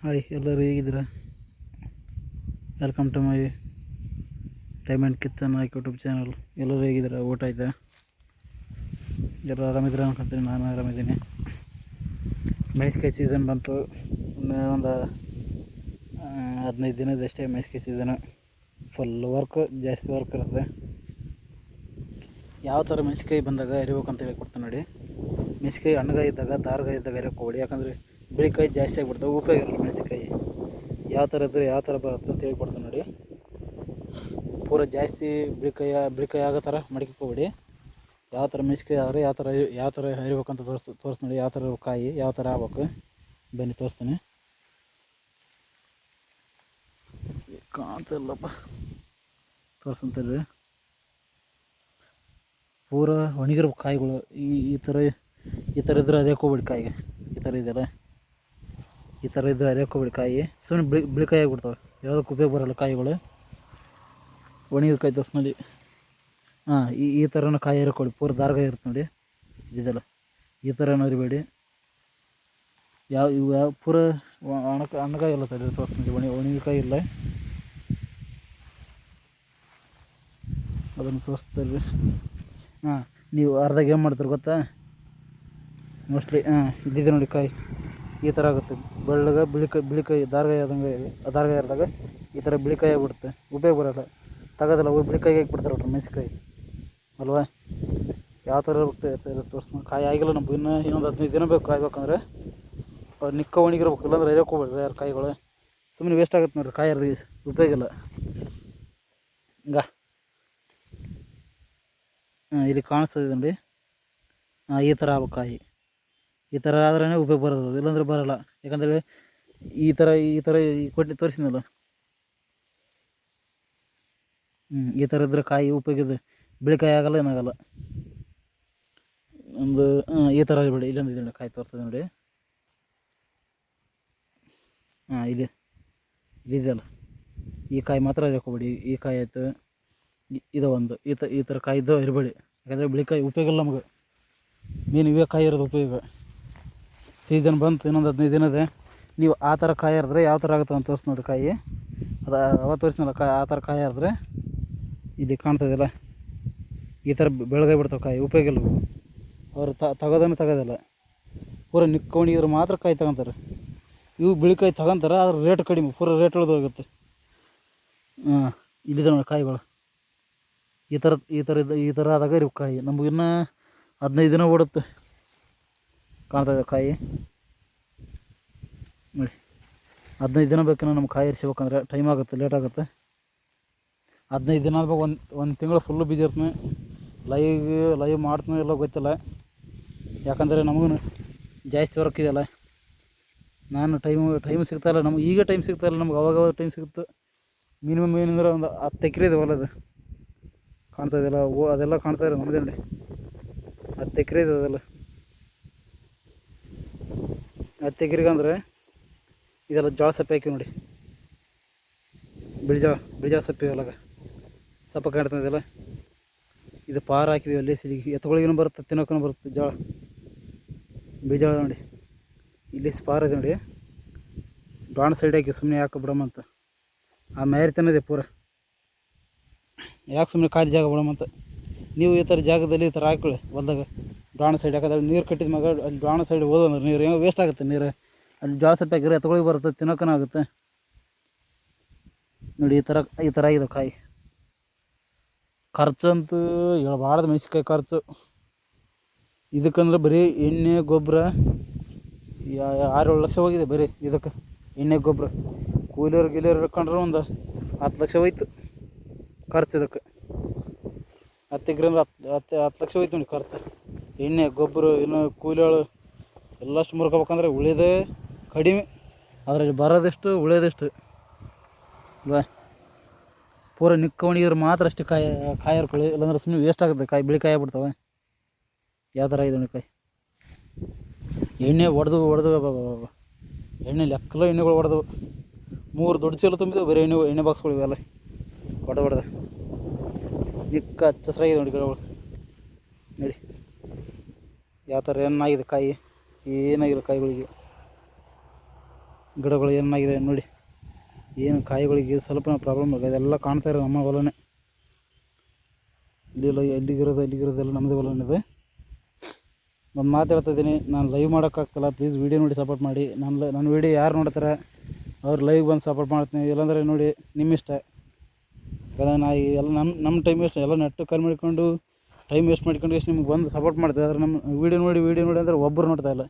Hi, ಎಲ್ಲರೂ ಹೇಗಿದ್ದೀರಾ? Welcome to my diamond Kittan Naik YouTube channel ಎಲ್ಲರೂ ಹೇಗಿದ್ದೀರಾ? ಊಟ ಆಯ್ತಾ? ಎಲ್ಲರೂ ಆರಾಮಿದ್ರೆ ಅನ್ಕೊಂತೀನಿ. ನಾನು ಆರಾಮಿದ್ದೀನಿ. ಮೆಣಸಿಕಾಯಿ ಸೀಸನ್ ಬಂತು. ಒಂದು ಹದಿನೈದು ದಿನದಷ್ಟೇ ಮೆಣಸಿಕಾಯಿ ಸೀಸನು ಫುಲ್ ವರ್ಕ್ ಜಾಸ್ತಿ ವರ್ಕ್ ಇರುತ್ತೆ. ಯಾವ ಥರ ಮೆಣಸಿಕಾಯಿ ಬಂದಾಗ ಎರಿಬೇಕು ಅಂತ ಹೇಳಿ ಕೊಡ್ತೀನಿ ನೋಡಿ. ಮೆಣಸಿಕಾಯಿ ಹಣ್ಣುಗಾಯಿ ಇದ್ದಾಗ ತಾರ್ಗಾಯಿ ಇದ್ದಾಗ ಯಾಕಂದರೆ ಯಾಕಂದರೆ ಬಿಳಿಕಾಯಿ ಜಾಸ್ತಿ ಆಗಿಬಿಡ್ತವೆ ಉಪಯೋಗ ಇರಲ್ಲ ಮೆಣಸಿಕಾಯಿ ಯಾವ ಥರ ಇದ್ದರೆ ಯಾವ ಥರ ಬರುತ್ತೆ ಅಂತ ಹೇಳ್ಕೊಡ್ತೇನೆ ನೋಡಿ. ಪೂರ ಜಾಸ್ತಿ ಬಿಳಿಕಾಯಿ ಬಿಳಿಕಾಯಿ ಆಗೋ ಥರ ಮಡಿಕೋಬೇಡಿ ಯಾವ ಥರ ಮೆಣಸಿಕಾಯಿ ಆದರೆ ಯಾವ ಥರ ಯಾವ ಥರ ಹರಿಬೇಕಂತ ತೋರಿಸ್ ತೋರಿಸ್ ನೋಡಿ, ಯಾವ ಥರ ಕಾಯಿ, ಯಾವ ಥರ ಆಗ್ಬೇಕು. ಬನ್ನಿ ತೋರಿಸ್ತೀನಿ. ಕಾಣ್ತಿಲ್ಲಪ್ಪ ತೋರಿಸಂತೀರಿ ಪೂರ ಒಣಗಿರ್ಬೇಕು ಕಾಯಿಗಳು ಈ ಈ ಥರ ಈ ಥರ ಇದ್ರೆ ಅದೇ ಹೋಗ್ಬಿಡಿ ಕಾಯಿಗೆ. ಈ ಥರ ಇದೆಯಲ್ಲ. ಈ ಥರ ಅದೇ ಬಿಡಿ ಕಾಯಿ. ಸುಮ್ಮನೆ ಬಿಳಿ ಬಿಳಿಕಾಯಿ ಆಗಿಬಿಡ್ತಾವೆ. ಯಾವುದಕ್ಕೆ ಉಪಯೋಗ ಬರಲ್ಲ ಕಾಯಿಗಳು. ಒಣಗಿದ ಕಾಯಿ ತೋರಿಸ್ ನೋಡಿ. ಹಾಂ, ಈ ಈ ಥರನೂ ಕಾಯಿ ಹರ್ಕೊಳ್ಳಿ. ಪೂರ ದಾರ್ಗ ಇರುತ್ತೆ ನೋಡಿ. ಇದೆಲ್ಲ. ಈ ಥರನೂ ಹರಿಬೇಡಿ ಯಾವ, ಇವು ಯಾವ, ಪೂರ ಅಣಕ ಹಣ್ಣಗಾಯಿ ಇಲ್ಲ ಸರ್ ತೋರಿಸ್ ನೋಡಿ. ಒಣಗಿದ ಕಾಯಿ ಇಲ್ಲ. ಅದನ್ನು ತೋರಿಸ್ತಾರೆ ಹಾಂ, ನೀವು ಅರ್ಧಾಗ ಏನು ಮಾಡ್ತಾರೆ ಗೊತ್ತಾ? ಮೋಸ್ಟ್ಲಿ ಹಾಂ, ಇದ್ದಿದೆ ನೋಡಿ ಕಾಯಿ. ಈ ಥರ ಆಗುತ್ತೆ. ಬೆಳ್ಳಗೆ ಬಿಳಿಕಾಯಿ ಬಿಳಿಕಾಯಿ ದಾರಗಾಯಿ ಆದಂಗೆ ದಾರಗಾಯಿ ಆದಾಗ ಈ ಥರ ಬಿಳಿಕಾಯಿ ಆಗ್ಬಿಡುತ್ತೆ. ಉಪಯೋಗ ಬರೋಲ್ಲ. ತಗೋದಲ್ಲ ಅವು ಬಿಳಿಕಾಯಿ ಹಾಕ್ಬಿಡ್ತಾರೆ ಒಟ್ಟು ಮೆಣಸಿಕಾಯಿ ಅಲ್ವಾ? ಯಾವ ಥರ ಇರುತ್ತೆ ತೋರಿಸ್ಕೊಂಡು ಕಾಯಿ ಆಗಿಲ್ಲ ನಮ್ಗೆ. ಇನ್ನೂ ಇನ್ನೊಂದು ಹದಿನೈದು ದಿನ ಬೇಕು ಕಾಯ್ಬೇಕಂದ್ರೆ. ಅವ್ರು ನಿಕ್ಕ ಒಣಗಿರ್ಬೇಕು ಇಲ್ಲಾಂದ್ರೆ ಎದಕ್ಕೆ ಹೋಗ್ಬೇಡ್ರಿ ಯಾರು ಕಾಯಿಗಳು. ಸುಮ್ಮನೆ ವೇಸ್ಟ್ ಆಗುತ್ತೆ ನೋಡ್ರಿ ಕಾಯಿ ಅರ್ದು ಉಪಯೋಗ ಇಲ್ಲ. ಹಿಂಗ. ಇಲ್ಲಿ ಕಾಣಿಸ್ತದೆ ನೋಡಿ ಈ ಥರ ಆಗ್ಬೇಕು ಕಾಯಿ. ಈ ಥರ ಆದ್ರೇ ಉಪಯೋಗ ಬರೋದು, ಇಲ್ಲಾಂದ್ರೆ ಬರೋಲ್ಲ. ಯಾಕಂದರೆ ಈ ಥರ ಈ ಥರ ಕೊಟ್ಟು ತೋರಿಸಿದ್ನಲ್ಲ? ಹ್ಞೂ ಈ ಥರ ಇದ್ರೆ ಕಾಯಿ ಉಪಯೋಗ ಬಿಳಿಕಾಯಿ ಆಗಲ್ಲ ಏನಾಗಲ್ಲ ಒಂದು ಈ ಥರ ಬಿಡಿ ಇಲ್ಲೊಂದು ಇದೆ ಕಾಯಿ ತೋರ್ತದೆ ನೋಡಿ. ಹಾಂ ಇದೆ ಇದೆಯಲ್ಲ. ಈ ಕಾಯಿ ಮಾತ್ರ ಹಾಕೋಬೇಡಿ ಈ ಕಾಯಿ ಆಯಿತು. ಇದು ಒಂದು. ಈ ತ, ಈ ಥರ ಕಾಯಿದ್ದು ಇರಬೇಡಿ. ಯಾಕಂದರೆ ಬಿಳಿಕಾಯಿ ಉಪಯೋಗ ಇಲ್ಲ ನಮಗೆ. ಮೀನು ಇವೇ ಕಾಯಿ ಇರೋದು ಉಪಯೋಗ. ಸೀಸನ್ ಬಂತು, ಇನ್ನೊಂದು ಹದಿನೈದು ದಿನದ ನೀವು ಆ ಥರ ಕಾಯಿ ಹರಿದ್ರೆ ಯಾವ ಥರ ಆಗುತ್ತೆ ಅಂತ ತೋರಿಸಿ ನೋಡಿ ಕಾಯಿ. ಅದು ಅವ ತೋರಿಸಿನಲ್ಲ ಕಾಯಿ ಆ ಥರ ಕಾಯಿ ಹರಿದ್ರೆ ಇಲ್ಲಿ ಕಾಣ್ತದಿಲ್ಲ ಈ ಥರ ಬೆಳಗಾಗಿ ಬಿಡ್ತಾವೆ ಕಾಯಿ, ಉಪಯೋಗ ಇಲ್ಲ. ಅವರು ತಗೋದನ್ನು ತಗೋದಿಲ್ಲ. ಪೂರ ನಿಕ್ಕೊಂಡಿದ್ರು ಮಾತ್ರ ಕಾಯಿ ತಗೊಂತಾರೆ. ಇವು ಬಿಳಿಕಾಯಿ ತಗೊಂತಾರೆ ಅದ್ರ ರೇಟ್ ಕಡಿಮೆ, ಪೂರ ರೇಟ್ ಉಳಿದೋಗುತ್ತೆ ಹಾಂ, ಇಲ್ಲಿದೆ ನೋಡಿ ಕಾಯಿಗಳು. ಈ ಥರ ಈ ಥರ ಈ ಥರ ಆದಾಗ ಇವು ಕಾಯಿ. ನಮ್ಗೆ ಇನ್ನೂ ಹದಿನೈದು ದಿನ ಓಡುತ್ತೆ. ಕಾಣ್ತದೆ ಕಾಯಿ. ನೋಡಿ. ಹದಿನೈದು ದಿನ ಬೇಕೇನೋ ನಮ್ಮ ಕಾಯಿ ಇರಿಸ್ಬೇಕಂದ್ರೆ ಟೈಮ್ ಆಗುತ್ತೆ ಲೇಟ್ ಆಗುತ್ತೆ. ಹದಿನೈದು ದಿನ ಆದ್ಮೇಲೆ ಒಂದು ಒಂದು ತಿಂಗಳು ಫುಲ್ಲು ಬಿಜಿ ಇರ್ತೀನಿ. ಲೈವ್ ಲೈವ್ ಮಾಡ್ತೀನಿ ಎಲ್ಲ ಗೊತ್ತಿಲ್ಲ. ಯಾಕಂದರೆ ನಮಗೂ ಜಾಸ್ತಿ ವರ್ಕ್ ಇದೆಯಲ್ಲ. ನಾನು ಟೈಮು ಟೈಮ್ ಸಿಗ್ತಾಯಿಲ್ಲ ನಮ್ಗೆ ಈಗ ಟೈಮ್ ಸಿಗ್ತಾಯಿಲ್ಲ ನಮ್ಗೆ ಅವಾಗ ಅವಾಗ ಟೈಮ್ ಸಿಗುತ್ತೆ ಮಿನಿಮಮ್ ಏನಂದ್ರೆ ಒಂದು ಹತ್ತು ಎಕರೆ ಇದೆ ಹೊಲದು. ಕಾಣ್ತಾ ಇದೆಯಲ್ಲ, ಓ, ಅದೆಲ್ಲ ಕಾಣ್ತಾ ಇರೋದು ನಮ್ಮದೇ ನೋಡಿ. ಹತ್ತು ಎಕರೆ ಇದೆ ಅದೆಲ್ಲ. ಹತ್ತು ತೆಗಿರಿಗಂದ್ರೆ ಇದೆಲ್ಲ ಜೋಳ ಸಪ್ಪೆ ಹಾಕಿ ನೋಡಿ. ಬಿಳಿಜ ಬಿಳಿಜಾಳ ಸಪ್ಪೆ ಹೊಲಗ ಸಪ್ಪ ಕಾಣ್ತಾ ಇದೆಯಲ್ಲ? ಇದು ಪಾರ ಹಾಕಿದೀವಿ, ಅಲ್ಲಿ ಸಿಗಿ ಎತ್ತುಗಳಿಗೂ ಬರುತ್ತೆ ತಿನ್ನೋಕ್ಕೂ ಬರುತ್ತೆ ಜೋಳ. ಬೀಜ ನೋಡಿ. ಇಲ್ಲಿ ಸ್ಪಾರ ಇದೆ ನೋಡಿ. ಡಾಣ ಸೈಡ್ ಹಾಕಿ ಸುಮ್ಮನೆ ಯಾಕೆ ಬಿಡಮ್ಮ ಅಂತ. ಆ ಮೇರಿ ಇದೆ ಪೂರ. ಯಾಕೆ ಸುಮ್ಮನೆ ಖಾಲಿ ಜಾಗ ಬಿಡಮ್ಮ ಅಂತ. ನೀವು ಈ ಥರ ಜಾಗದಲ್ಲಿ ಈ ಥರ ಹಾಕೊಳ್ಳಿ ಹೊಲ್ದಾಗ. ಡಾಣ ಸೈಡ್ ಯಾಕಂದ್ರೆ ನೀರು ಕಟ್ಟಿದ ಮಗ ಅಲ್ಲಿ ಡಾಣ ಸೈಡ್ ಹೋದಂದ್ರೆ ನೀರು ಏನೋ ವೇಸ್ಟ್ ಆಗುತ್ತೆ ನೀರು? ಅಲ್ಲಿ ಜೋಳ ಸೊಪ್ಪು ಹಾಕಿದ್ರೆ ಎತ್ತುಗಳಿಗೆ ಬರುತ್ತೆ ತಿನ್ನೋಕನ ಆಗುತ್ತೆ. ನೋಡಿ ಈ ಥರ ಈ ಥರ ಆಗಿದೆ ಕಾಯಿ. ಖರ್ಚಂತೂ ಹೇಳ್ಬಾರ್ದು ಮೆಣಸಿನ್ಕಾಯಿ ಖರ್ಚು. ಇದಕ್ಕಂದ್ರೆ ಬರೀ ಎಣ್ಣೆ, ಗೊಬ್ಬರ ಆರು ಏಳು ಲಕ್ಷ ಹೋಗಿದೆ ಬರೀ ಇದಕ್ಕೆ. ಎಣ್ಣೆ, ಗೊಬ್ಬರ. ಕೂಲಿಯರ್ ಗೀಲಿಯರ್ ಇಟ್ಕೊಂಡ್ರೆ ಒಂದು ಹತ್ತು ಲಕ್ಷ ಹೋಯ್ತು ಖರ್ಚು ಇದಕ್ಕೆ. ಹತ್ತು ಹತ್ತು ಹತ್ತು ಹತ್ತು ಲಕ್ಷ ಹೋಯ್ತು ನೋಡಿ ಖರ್ಚು. ಎಣ್ಣೆ, ಗೊಬ್ಬರ, ಇನ್ನು ಕೂಲಿಗಳು ಎಲ್ಲಷ್ಟು ಮುರ್ಕೋಬೇಕಂದ್ರೆ ಉಳಿದೇ ಕಡಿಮೆ. ಅದರಲ್ಲಿ ಬರೋದಿಷ್ಟು ಉಳಿಯೋದಿಷ್ಟು ಬಾ. ಪೂರ ನಿಕ್ಕೊಂಡಿದ್ರೆ ಮಾತ್ರ ಅಷ್ಟು ಕಾಯಿ ಕಾಯಿ ಹರ್ಕೊಳ್ಳಿ ಇಲ್ಲಾಂದ್ರೆ ಸುಮ್ಮನೆ ವೇಸ್ಟ್ ಆಗುತ್ತೆ, ಕಾಯಿ ಬಿಳಿ ಕಾಯಿ ಆಗ್ಬಿಡ್ತವೆ. ಯಾವ ಥರ ಇದೆ ಕಾಯಿ ಎಣ್ಣೆ ಹೊಡೆದು ಹೊಡೆದು ಎಣ್ಣೆ ಲೆಕ್ಕಲ್ಲ ಎಣ್ಣೆಗಳು ಹೊಡೆದು ಮೂರು ದೊಡ್ಡ ಚೀಲ ತುಂಬಿದ್ವು ಬೇರೆ ಎಣ್ಣೆ ಎಣ್ಣೆ ಬಾಕ್ಸ್ಗಳು ಇವೆಲ್ಲ ಹೊಡೆದು ಹೊಡೆದು ನಿಕ್ಕ ಹಚ್ಚ ನೋಡಿ ಗಿಡಗಳು. ನೋಡಿ. ಯಾವ ಥರ ಏನಾಗಿದೆ ಕಾಯಿ? ಏನಾಗಿಲ್ಲ ಕಾಯಿಗಳಿಗೆ? ಗಿಡಗಳು ಏನಾಗಿದೆ ನೋಡಿ. ಏನು ಕಾಯಿಗಳಿಗೆ ಸ್ವಲ್ಪ ಪ್ರಾಬ್ಲಮ್ ಆಗಿದೆ ಅದೆಲ್ಲ ಕಾಣ್ತಾ ಇರೋ ನಮ್ಮ ಹೊಲನೇ. ಇಲ್ಲಿಲ್ಲ ಎಲ್ಲಿಗಿರೋದು ಎಲ್ಲಿಗಿರೋದೆಲ್ಲ ನಮ್ಮದು ಹೊಲನಿದೆ ಒಂದು ಮಾತು ಹೇಳ್ತಾ ಇದ್ದೀನಿ. ನಾನು ಲೈವ್ ಮಾಡೋಕ್ಕಾಗ್ತಿಲ್ಲ ಪ್ಲೀಸ್ ವೀಡಿಯೋ ನೋಡಿ ಸಪೋರ್ಟ್ ಮಾಡಿ. ನನ್ನ ನನ್ನ ವೀಡಿಯೋ ಯಾರು ನೋಡ್ತಾರೆ, ಅವ್ರು ಲೈವ್ ಬಂದು ಸಪೋರ್ಟ್ ಮಾಡ್ತೀನಿ. ಇಲ್ಲಾಂದರೆ ನೋಡಿ ನಿಮ್ಮ ಇಷ್ಟ ಯಾಕಂದ್ರೆ ನಾ ಈ ಎಲ್ಲ ನಮ್ಮ ನಮ್ಮ ಟೈಮ್ ಇಷ್ಟ. ಎಲ್ಲ ನೆಟ್ಟು ಕಾಲ್ ಮಾಡಿಕೊಂಡು ಟೈಮ್ ವೇಸ್ಟ್ ಮಾಡ್ಕೊಂಡು ಎಷ್ಟು ನಿಮ್ಗೆ ಬಂದು ಸಪೋರ್ಟ್ ಮಾಡ್ತೀವಿ ಆದರೆ ನಮ್ಮ ವೀಡಿಯೋ ನೋಡಿ ವೀಡಿಯೋ ನೋಡಿ ಅಂದರೆ ಒಬ್ಬರು ನೋಡ್ತಾ ಇಲ್ಲ.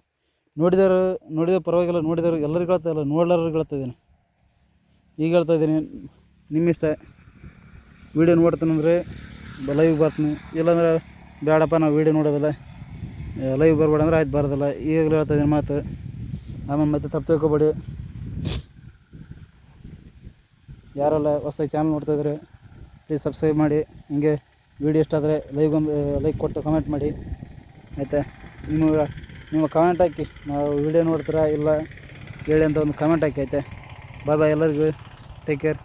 ನೋಡಿದವರು, ನೋಡಿದ ಪರವಾಗಿಲ್ಲ, ನೋಡಿದವರು ಎಲ್ಲರಿಗೂ ಹೇಳ್ತಾ ಇಲ್ಲ ನೋಡ್ಲಾರ್ರಿಗೆ ಹೇಳ್ತಾ ಇದ್ದೀನಿ. ಈಗ ಹೇಳ್ತಾ ಇದ್ದೀನಿ ನಿಮ್ಮ ಇಷ್ಟ. ವೀಡಿಯೋ ನೋಡ್ತೀನಂದರೆ ಲೈವ್ ಬರ್ತೀನಿ. ಇಲ್ಲಾಂದ್ರೆ ಬೇಡಪ್ಪ ನಾವು ವೀಡಿಯೋ ನೋಡೋದಿಲ್ಲ. ಲೈವ್ ಬರಬೇಡ ಅಂದ್ರೆ ಆಯ್ತು, ಬರೋದಿಲ್ಲ. ಈಗಲೂ ಹೇಳ್ತಾ ಇದ್ದೀನಿ ಮಾತು. ಆಮೇಲೆ ಮತ್ತೆ ತಪ್ಪು ತಿಳ್ಕೊಬೇಡಿ. ಯಾರೆಲ್ಲ ಹೊಸ್ದಾಗಿ ಚಾನಲ್ ನೋಡ್ತಾಯಿದ್ರೆ ಪ್ಲೀಸ್ ಸಬ್ಸ್ಕ್ರೈಬ್ ಮಾಡಿ. ಹಿಂಗೆ ವೀಡಿಯೋ ಇಷ್ಟ ಆದರೆ ಒಂದು ಲೈಕ್ ಕೊಟ್ಟು ಕಮೆಂಟ್ ಮಾಡಿ. ಆಯಿತಾ? ನಿಮ್ಮ ನಿಮ್ಮ ಕಮೆಂಟ್ ಹಾಕಿ. ನಾವು ವೀಡಿಯೋ ನೋಡ್ತೀರಾ ಇಲ್ಲ ಹೇಳಿ ಅಂತ ಒಂದು ಕಮೆಂಟ್ ಹಾಕಿ, ಆಯಿತಾ? ಬಾಯ್ ಬಾಯ್ ಎಲ್ಲರಿಗೂ. Take care